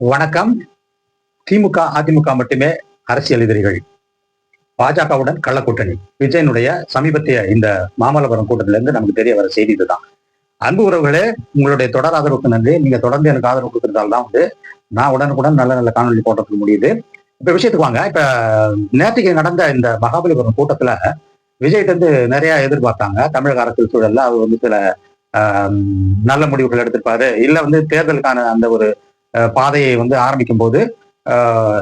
வணக்கம். திமுக அதிமுக மட்டுமே அரசியல் எதிரிகள். பாஜகவுடன் கள்ளக்கூட்டணி. விஜயனுடைய சமீபத்திய இந்த மாமல்லபுரம் கூட்டத்திலிருந்து நமக்கு தெரிய வர செய்தி இதுதான். அன்பு உறவுகளே உங்களுடைய தொடர் ஆதரவுக்கு நன்றி. நீங்க தொடர்ந்து எனக்கு ஆதரவு கொடுக்கறதால தான் வந்து நான் உடனுக்குடன் நல்ல நல்ல காணொலி போடுறதுக்கு முடியுது. இப்ப விஷயத்துக்கு வாங்க. இப்ப நேற்றுக்கு நடந்த இந்த மகாபலிபுரம் கூட்டத்துல விஜய்கிட்ட இருந்து நிறைய எதிர்பார்த்தாங்க. தமிழக அரசியல் சூழல்ல அவர் வந்து சில ஆஹ், நல்ல முடிவுகள் எடுத்திருப்பாரு. இல்ல வந்து தேர்தலுக்கான அந்த ஒரு பாதையை வந்து ஆரம்பிக்கும் போது ஆஹ்,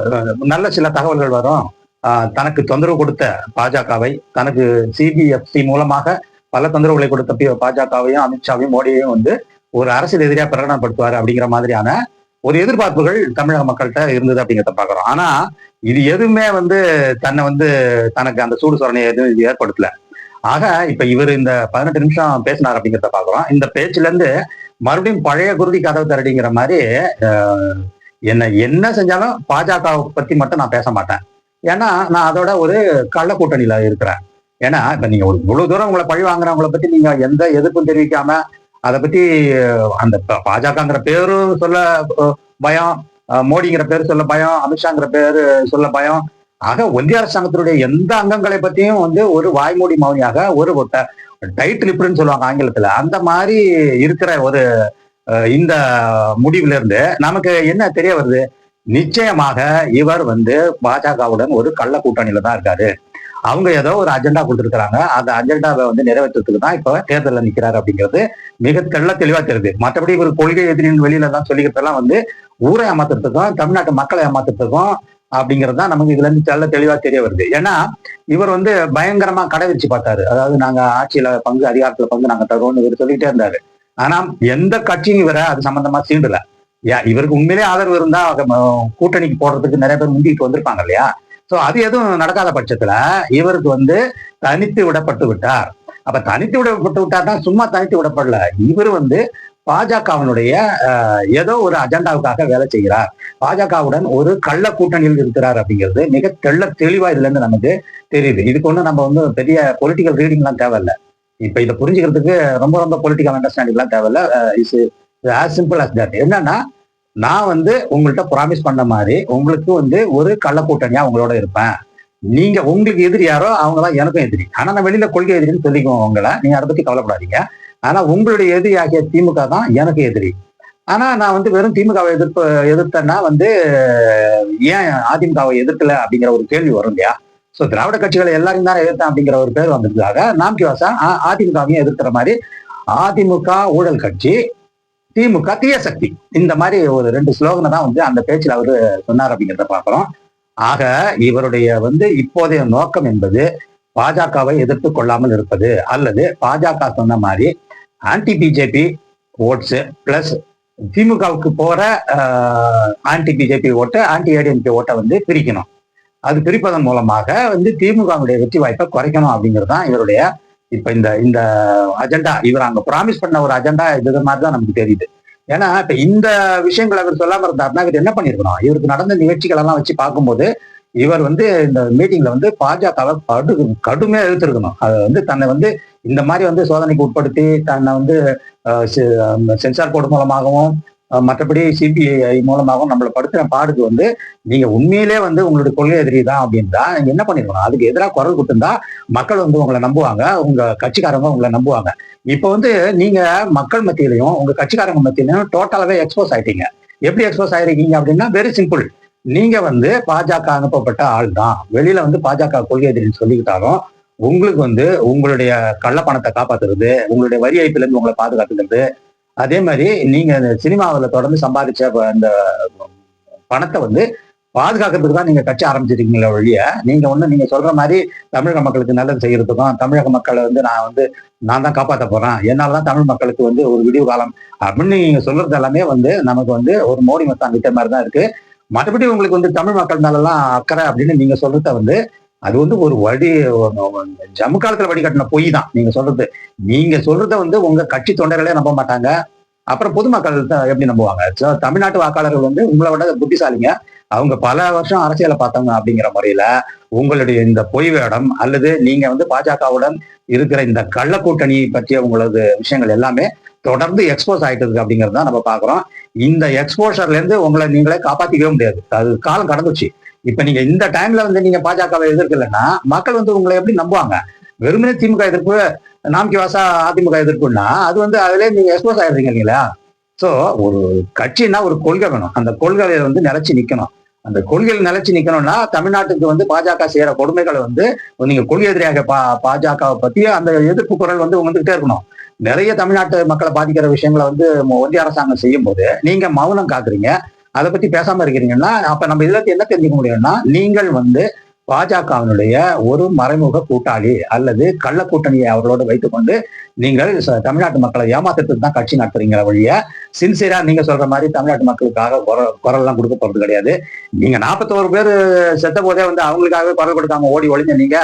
நல்ல சில தகவல்கள் வரும். ஆஹ், தனக்கு தொந்தரவு கொடுத்த பாஜகவை தனக்கு சிபிஎஃப்சி மூலமாக பல தொந்தரவுகளை கொடுத்த பாஜகவையும் அமித்ஷாவையும் மோடியையும் வந்து ஒரு அரசியல் எதிரியா பிரகடனப்படுத்துவார் அப்படிங்கிற மாதிரியான ஒரு எதிர்பார்ப்புகள் தமிழக மக்கள்கிட்ட இருந்தது அப்படிங்கிறத பாக்குறோம் ஆனா இது எதுவுமே வந்து தன்னை வந்து தனக்கு அந்த சூடு சோரணையை எதுவும் இது ஏற்படுத்தல. ஆக இப்ப இவர் இந்த பதினெட்டு நிமிஷம் பேசினார் அப்படிங்கிறத பாக்குறோம் இந்த பேச்சுல இருந்து மறுபடியும் பழைய குருதி கதவு தரடிங்கிற மாதிரி என்ன என்ன செஞ்சாலும் பாஜக பத்தி மட்டும் நான் பேச மாட்டேன். ஏன்னா நான் அதோட ஒரு கள்ள கூட்டணியில இருக்கிறேன். ஏன்னா இப்ப நீங்க ஒரு இவ்வளவு தூரம் உங்களை பழி வாங்குறவங்களை பத்தி நீங்க எந்த எதிர்ப்பும் தெரிவிக்காம அதை பத்தி அந்த பாஜகங்கிற பேரும் சொல்ல பயம் மோடிங்கிற பேர் சொல்ல பயம் அமித்ஷாங்கிற பேரு சொல்ல பயம் ஆக ஒன்றிய அரசாங்கத்தினுடைய எந்த அங்கங்களை பத்தியும் வந்து ஒரு வாய்மூடி மௌனியாக ஒரு டைட் லிப்டுன்னு சொல்லுவாங்க ஆங்கிலத்துல. அந்த மாதிரி இருக்கிற ஒரு இந்த முடிவுல இருந்து நமக்கு என்ன தெரிய வருது? நிச்சயமாக இவர் வந்து பாஜகவுடன் ஒரு கள்ள கூட்டணியில தான் இருக்காரு. அவங்க ஏதோ ஒரு அஜெண்டா கொடுத்துருக்காங்க அந்த அஜெண்டாவை வந்து நிறைவேற்றுறதுக்கு தான் இப்ப தேர்தலில் நிக்கிறாரு அப்படிங்கிறது மிக தெள்ள தெளிவா தெரியுது. மற்றபடி இவர் கொள்கை எதிரின் வெளியில தான் சொல்லிக்கிறதெல்லாம் வந்து ஊரை ஏமாத்துறதுக்கும் தமிழ்நாட்டு மக்களை ஏமாத்துறதுக்கும் அப்படிங்கிறது தான் நமக்கு இதுல இருந்து தெல்ல தெளிவா தெரிய வருது. ஏன்னா இவர் வந்து பயங்கரமா கடை வச்சு பார்த்தாரு. அதாவது நாங்க ஆட்சியில பங்கு அதிகாரத்துல பங்கு நாங்க தருவோம்னு இவர் சொல்லிட்டே இருந்தாரு. ஆனா எந்த கட்சியும் இவரை அது சம்பந்தமா சீண்டல. இவருக்கு உண்மையிலே ஆதரவு இருந்தா கூட்டணிக்கு போடுறதுக்கு நிறைய பேர் முந்திட்டு வந்திருப்பாங்க இல்லையா? சோ அது எதுவும் நடக்காத பட்சத்துல இவருக்கு வந்து தனித்து விடப்பட்டு விட்டார். அப்ப தனித்து விடப்பட்டு விட்டார்னா சும்மா தனித்து விடப்படல. இவர் வந்து பாஜகவினுடைய ஏதோ ஒரு அஜெண்டாவுக்காக வேலை செய்கிறார். பாஜகவுடன் ஒரு கள்ள கூட்டணியில் இருக்கிறார் அப்படிங்கிறது மிக தெள்ள தெளிவா இதுல இருந்து நமக்கு தெரியுது. இதுக்கு ஒண்ணு நம்ம வந்து பெரிய பொலிட்டிக்கல் ரீடிங்லாம் தேவையில்ல. இப்ப இதை புரிஞ்சுக்கிறதுக்கு ரொம்ப ரொம்ப பொலிட்டிக்கல் அண்டர்ஸ்டாண்டிங்லாம் தேவையில்ல. Is as simple as that என்னன்னா நான் வந்து உங்கள்கிட்ட ப்ராமிஸ் பண்ண மாதிரி உங்களுக்கு வந்து ஒரு கள்ள கூட்டணியா உங்களோட இருப்பேன். நீங்க உங்களுக்கு எதிரி யாரோ அவங்க தான் எனக்கும் எதிரி. ஆனா நான் வெளியில கொள்கை எதிரின்னு சொல்லிக்குவோம் உங்களை. நீங்க அதை பத்தி கவலைப்படாதீங்க. ஆனா உங்களுடைய எதிரி ஆகிய திமுக தான் எனக்கு எதிரி. ஆனா நான் வந்து வெறும் திமுகவை எதிர்ப்பு எதிர்த்தேன்னா வந்து ஏன் அதிமுகவை எதிர்க்கல அப்படிங்கிற ஒரு கேள்வி வரும் இல்லையா? சோ திராவிட கட்சிகளை எல்லாரையும் தான் எதிர்த்தேன் அப்படிங்கிற ஒரு பேர் வந்ததுக்காக நாம் கிவாசா அதிமுகவையும் எதிர்க்கிற மாதிரி அதிமுக ஊழல் கட்சி திமுக தீய சக்தி இந்த மாதிரி ஒரு ரெண்டு ஸ்லோகனை தான் வந்து அந்த பேச்சில் அவரு சொன்னார் அப்படிங்கிறத பார்க்குறோம். ஆக இவருடைய வந்து இப்போதைய நோக்கம் என்பது பாஜகவை எதிர்த்து கொள்ளாமல் இருப்பது அல்லது பாஜக சொன்ன மாதிரி ஆன்டி பிஜேபி ஓட்ஸ் பிளஸ் திமுகவுக்கு போற ஆன்டி பிஜேபி ஓட்டை ஆன்டி ஏடிஎம்கே ஓட்டை வந்து பிரிக்கணும். அது பிரிப்பதன் மூலமாக வந்து திமுகவுடைய வெற்றி வாய்ப்பை குறைக்கணும் அப்படிங்கிறது தான் இவருடைய இப்ப இந்த இந்த அஜெண்டா இவர் அங்க ப்ராமிஸ் பண்ண ஒரு அஜெண்டா இது மாதிரி தான் நமக்கு தெரியுது. ஏன்னா இப்ப இந்த விஷயங்களை அவர் சொல்லாம இருந்தாருன்னா இவர் என்ன பண்ணிருக்கணும்? இவருக்கு நடந்த நிகழ்ச்சிகள் எல்லாம் வச்சு பார்க்கும்போது இவர் வந்து இந்த மீட்டிங்ல வந்து பாஜகவை கடு கடுமையா எழுத்திருக்கணும் அதை வந்து தன்னை வந்து இந்த மாதிரி வந்து சோதனைக்கு உட்படுத்தி தன்னை வந்து சென்சார் போர்டு மூலமாகவும் மற்றபடி சிபிஐ மூலமாகவும் நம்மளை படுத்துற பாடுக்கு வந்து நீங்க உண்மையிலே வந்து உங்களுடைய கொள்கை எதிரி தான் அப்படின்னா நீங்க என்ன பண்ணிருக்கணும்? அதுக்கு எதிராக குரல் கொடுத்துருந்தா மக்கள் வந்து உங்களை நம்புவாங்க உங்க கட்சிக்காரங்க உங்களை நம்புவாங்க. இப்ப வந்து நீங்க மக்கள் மத்தியிலையும் உங்க கட்சிக்காரங்க மத்தியிலையும் டோட்டலாவே எக்ஸ்போஸ் ஆயிட்டீங்க. எப்படி எக்ஸ்போஸ் ஆயிருக்கீங்க அப்படின்னா வெரி சிம்பிள் நீங்க வந்து பாஜக அனுப்பப்பட்ட ஆள் தான் வெளியில வந்து பாஜக கொள்கை எதிரின்னு சொல்லிக்கிட்டாலும் உங்களுக்கு வந்து உங்களுடைய கள்ள பணத்தை காப்பாத்துறது உங்களுடைய வரி ஏய்ப்புல இருந்து உங்களை பாதுகாத்துக்கிறது அதே மாதிரி நீங்க சினிமாவில் தொடர்ந்து சம்பாதிச்ச அந்த பணத்தை வந்து பாதுகாக்கிறதுக்கு தான் நீங்க கட்சி ஆரம்பிச்சிருக்கீங்களே வழிய நீங்க ஒண்ணு நீங்க சொல்ற மாதிரி தமிழக மக்களுக்கு நல்லது செய்யறதுக்கும் தமிழக மக்களை வந்து நான் வந்து நான் தான் காப்பாற்ற போறேன். என்னாலதான் தமிழ் மக்களுக்கு வந்து ஒரு விடிவு காலம் அப்படின்னு நீங்க சொல்றது எல்லாமே வந்து நமக்கு வந்து ஒரு மோடி மத்தான் விட்ட மாதிரி தான் இருக்கு. மற்றபடி உங்களுக்கு வந்து தமிழ் மக்கள் மேலெல்லாம் அக்கறை அப்படின்னு நீங்க சொல்றத வந்து அது வந்து ஒரு வடி ஜம்மு காலத்துல வடிகட்டின பொய் தான். நீங்க சொல்றது நீங்க சொல்றத வந்து உங்க கட்சி தொண்டர்களே நம்ப மாட்டாங்க. அப்புறம் பொதுமக்கள் தான் எப்படி நம்புவாங்க? தமிழ்நாட்டு வாக்காளர்கள் வந்து உங்களை விட புத்திசாலிங்க. அவங்க பல வருஷம் அரசியலை பார்த்தவங்க அப்படிங்கிற முறையில உங்களுடைய இந்த பொய் வேடம் அல்லது நீங்க வந்து பாஜகவுடன் இருக்கிற இந்த கள்ள கூட்டணி பற்றிய உங்களது விஷயங்கள் எல்லாமே தொடர்ந்து எக்ஸ்போஸ் ஆயிட்டு இருக்கு அப்படிங்கிறது தான் நம்ம பாக்குறோம் இந்த எக்ஸ்போஷர்ல இருந்து உங்களை நீங்களே காப்பாத்திக்கவே முடியாது. அது காலம் கடந்துச்சு. இப்ப நீங்க இந்த டைம்ல வந்து நீங்க பாஜகவை எதிர்க்கலைன்னா மக்கள் வந்து உங்களை எப்படி நம்புவாங்க? வெறுமனே திமுக எதிர்ப்பு நாம்கி வாசா அதிமுக எதிர்ப்புன்னா அது வந்து அதுல நீங்க எக்ஸ்போஸ் ஆயிடுறீங்க இல்லைங்களா? ஸோ ஒரு கட்சின்னா ஒரு கொள்கை வேணும். அந்த கொள்கையை வந்து நிலைச்சு நிக்கணும். அந்த கொள்கையில் நிலைச்சு நிக்கணும்னா தமிழ்நாட்டுக்கு வந்து பாஜக செய்யற கொடுமைகளை வந்து நீங்க கொள்கை எதிரியாக பா பாஜகவை பத்தி அந்த எதிர்ப்பு குரல் வந்து வந்துகிட்டே இருக்கணும். நிறைய தமிழ்நாட்டு மக்களை பாதிக்கிற விஷயங்களை வந்து ஒன்றிய அரசாங்கம் செய்யும் போது நீங்க மௌனம் காக்குறீங்க. அதை பத்தி பேசாம இருக்கிறீங்கன்னா அப்ப நம்ம இதுல என்ன தெரிஞ்சுக்க முடியும்னா நீங்கள் வந்து பாஜகவினுடைய ஒரு மறைமுக கூட்டாளி அல்லது கள்ள கூட்டணியை அவர்களோடு வைத்துக்கொண்டு நீங்கள் தமிழ்நாட்டு மக்களை ஏமாத்துறதுக்கு தான் கட்சி நடத்துறீங்கிற வழிய சின்சியரா நீங்க சொல்ற மாதிரி தமிழ்நாட்டு மக்களுக்காக குரல் குரல்லாம் கொடுக்க போறது கிடையாது. நீங்க நாற்பத்தோரு பேர் செத்த போதே வந்து அவங்களுக்காகவே குரல் கொடுக்காம ஓடி ஒழிஞ்ச நீங்க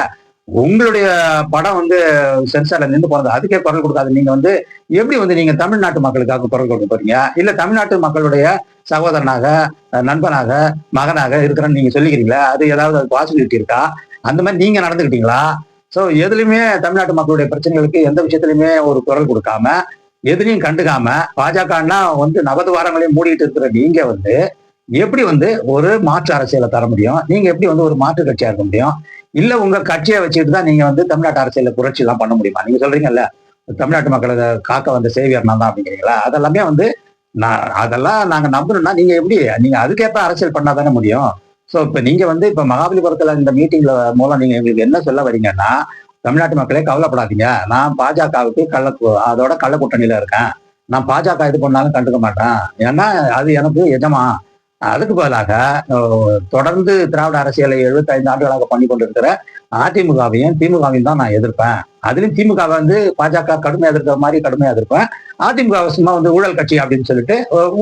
உங்களுடைய படம் வந்து சென்சார்ல நின்று போனது அதுக்கே குரல் கொடுக்காது. நீங்க வந்து எப்படி வந்து நீங்க தமிழ்நாட்டு மக்களுக்காக குரல் கொடுக்க போறீங்க? இல்ல தமிழ்நாட்டு மக்களுடைய சகோதரனாக நண்பனாக மகனாக இருக்கிறேன்னு நீங்க சொல்லிக்கிறீங்களா? அது ஏதாவது அது பாசிட்டிவிட்டி இருக்கா? அந்த மாதிரி நீங்க நடந்துக்கிட்டீங்களா? ஸோ எதுலையுமே தமிழ்நாட்டு மக்களுடைய பிரச்சனைகளுக்கு எந்த விஷயத்துலையுமே ஒரு குரல் கொடுக்காம எதுலையும் கண்டுக்காம பாஜகன்னா வந்து நவது வாரங்களையும் மூடிட்டு இருக்கிற நீங்க வந்து எப்படி வந்து ஒரு மாற்று அரசியலை தர முடியும்? நீங்க எப்படி வந்து ஒரு மாற்று கட்சியா இருக்க முடியும்? இல்ல உங்க கட்சியை வச்சுட்டு தான் நீங்க வந்து தமிழ்நாட்டு அரசியல புரட்சி எல்லாம் பண்ண முடியுமா? நீங்க சொல்றீங்கல்ல தமிழ்நாட்டு மக்களை காக்க வந்த சேவியர் நான் தான் அப்படிங்கிறீங்களா? அதெல்லாமே வந்து நான் அதெல்லாம் நாங்க நம்பணும்னா நீங்க எப்படி நீங்க அதுக்கேற்ப அரசியல் பண்ணாதானே முடியும். சோ இப்ப நீங்க வந்து இப்ப மகாபலிபுரத்துல இந்த மீட்டிங்ல மூலம் நீங்க எங்களுக்கு என்ன சொல்ல வரீங்கன்னா தமிழ்நாட்டு மக்களே கவலைப்படாதீங்க. நான் பாஜகவுக்கு கள்ள அதோட கள்ள கூட்டணியில இருக்கேன். நான் பாஜக இது பண்ணாலும் கண்டுக்க மாட்டேன். ஏன்னா அது எனக்கு எஜமா அதுக்கு பதிலாக தொடர்ந்து திராவிட அரசியலை 75 ஆண்டுகளாக பண்ணி கொண்டிருக்கிற அதிமுகவையும் திமுகவையும் தான் நான் எதிர்ப்பேன். அதுலயும் திமுக வந்து பாஜக கடுமையா எதிர்க்கிற மாதிரி கடுமையா எதிர்ப்பேன். அதிமுக சும்மா வந்து ஊழல் கட்சி அப்படின்னு சொல்லிட்டு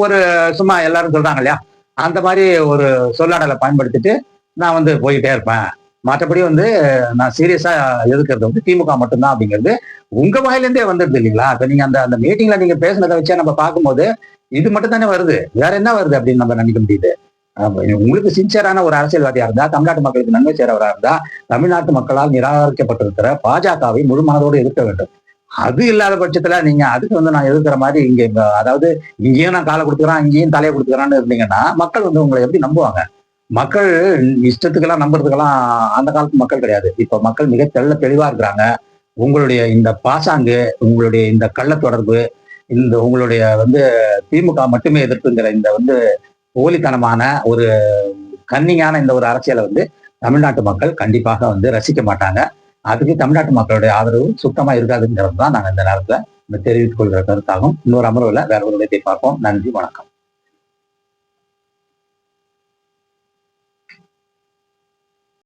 ஒரு சும்மா எல்லாரும் சொல்றாங்க இல்லையா? அந்த மாதிரி ஒரு சொல்லாடலை பயன்படுத்திட்டு நான் வந்து போயிட்டே இருப்பேன். மற்றபடி வந்து நான் சீரியஸா எதிர்க்கிறது வந்து திமுக மட்டும்தான் அப்படிங்கிறது உங்க வாயிலிருந்தே வந்துடுது இல்லைங்களா? இப்ப நீங்க அந்த அந்த மீட்டிங்ல நீங்க பேசுனதை வச்சே நம்ம பார்க்கும்போது இது மட்டும் தானே வருது. வேற என்ன வருது அப்படின்னு நம்ம நினைக்க முடியுது? உங்களுக்கு சின்சியரான ஒரு அரசியல்வாதியா இருந்தா தமிழ்நாட்டு மக்களுக்கு நன்மை சேரவரா இருந்தா தமிழ்நாட்டு மக்களால் நிராகரிக்கப்பட்டிருக்கிற பாஜகவை முழு மனதோடு எதிர்க்க வேண்டும். அது இல்லாத பட்சத்துல நீங்க அதுக்கு வந்து நான் எதிர்க்கிற மாதிரி இங்க அதாவது இங்கேயும் நான் காலை கொடுத்துக்கிறேன் இங்கேயும் தலையை கொடுத்துக்கிறான்னு இருந்தீங்கன்னா மக்கள் வந்து உங்களை எப்படி நம்புவாங்க? மக்கள் இஷ்டத்துக்கெல்லாம் நம்புறதுக்கெல்லாம் அந்த காலத்து மக்கள் கிடையாது. இப்ப மக்கள் மிக தெள்ள தெளிவா இருக்கிறாங்க. உங்களுடைய இந்த பாசாங்கு உங்களுடைய இந்த கள்ள தொடர்பு இந்த உங்களுடைய வந்து திமுக மட்டுமே எதிர்ப்புங்கிற இந்த வந்து போலித்தனமான ஒரு கன்னிங்கான இந்த ஒரு அரசியலை வந்து தமிழ்நாட்டு மக்கள் கண்டிப்பாக வந்து ரசிக்க மாட்டாங்க. அதுக்கு தமிழ்நாட்டு மக்களுடைய ஆதரவு சுத்தமா இருக்காதுங்கிறது தான் நாங்கள் இந்த நேரத்தில் இந்த தெரிவித்துக் கொள்கிற கருத்தாகும். இன்னொரு அமர்வுல வேற ஒரு விதத்தை பார்ப்போம். நன்றி வணக்கம்.